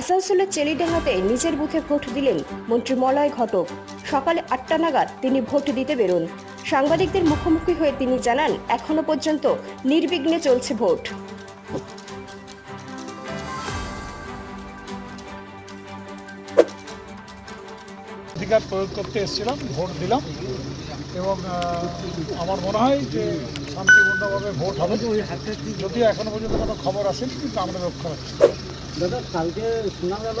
আসানসোলের চেলিডাঙ্গাতে নিজের বুথে ভোট দিলেন মন্ত্রী মলয় ঘটক। সকালে আটটা নাগাদ তিনি ভোট দিতে বেরোন। সাংবাদিকদের মুখোমুখি হয়ে তিনি জানান, এখনও পর্যন্ত নির্বিঘ্নে চলছে ভোট। অধিকার প্রয়োগ করতে এসেছিলাম, ভোট দিলাম এবং আমার মনে হয় যে শান্তিপূর্ণভাবে ভোট হবে। যদিও এখনও পর্যন্ত কোনো খবর আসেনি, কিন্তু আমরা লক্ষ্য রাখছি। দাদা কালকে শোনা গেল।